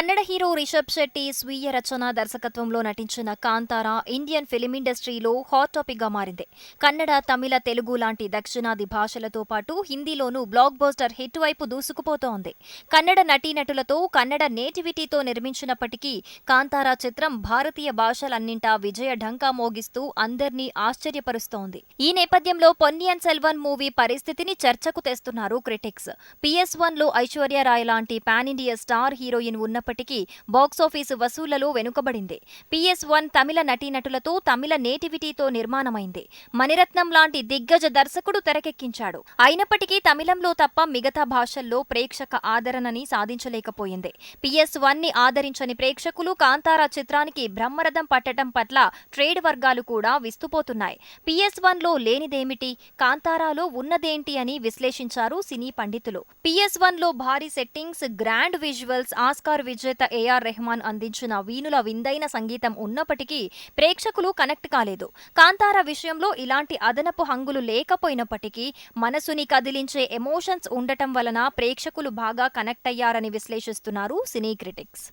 Kannada hero Rishabh Shetty స్వీయ రచన దర్శకత్వంలో నటించిన కాంతారా ఇండియన్ ఫిలిం ఇండస్ట్రీలో హాట్ టాపిక్గా మారింది. కన్నడ తమిళ తెలుగు లాంటి దక్షిణాది భాషలతో పాటు హిందీలోనూ బ్లాక్ బస్టర్ హిట్ వైపు దూసుకుపోతోంది. కన్నడ నటీనటులతో కన్నడ నేటివిటీతో నిర్మించినప్పటికీ కాంతారా చిత్రం భారతీయ భాషలన్నింటా విజయ ఢంకా మోగిస్తూ అందర్నీ ఆశ్చర్యపరుస్తోంది. ఈ నేపథ్యంలో పొన్నియన్ సెల్వన్ మూవీ పరిస్థితిని చర్చకు తెస్తున్నారు క్రిటిక్స్. పిఎస్ వన్లో ఐశ్వర్య రాయ్ లాంటి పాన్ ఇండియా స్టార్ హీరోయిన్ ఉన్నప్పటికీ బాక్సాఫీసు వసూళ్ళలో వెనుకబడింది. పిఎస్ వన్ తమిళ నటీనటులతో తమిళ నేటివిటీతో నిర్మాణమైంది. మణిరత్నం లాంటి దిగ్గజ దర్శకుడు తెరకెక్కించాడు. అయినప్పటికీ తమిళంలో తప్ప మిగతా భాషల్లో ప్రేక్షక ఆదరణని సాధించలేకపోయింది. పిఎస్ వన్ని ఆదరించని ప్రేక్షకులు కాంతారా చిత్రానికి బ్రహ్మరథం పట్టడం పట్ల ట్రేడ్ వర్గాలు కూడా విస్తుపోతున్నాయి. పిఎస్ వన్లో లేనిదేమిటి? కాంతారాలో ఉన్నదేంటి అని విశ్లేషించారు సినీ పండితులు. పిఎస్ వన్లో భారీ సెట్టింగ్స్ గ్రాండ్ విజువల్స్ ఆస్కార్ విజేత ఏఆర్ రెహమాన్ అందించిన వీణుల విందైన సంగీతం ఉన్నప్పటికీ ప్రేక్షకులు కనెక్ట్ కాలేదు. కాంతార విషయంలో ఇలాంటి అదనపు హంగులు లేకపోయినప్పటికీ మనసుని కదిలించే ఎమోషన్స్ ఉండటం వలన ప్రేక్షకులు బాగా కనెక్ట్ అయ్యారని విశ్లేషిస్తున్నారు సినీ క్రిటిక్స్.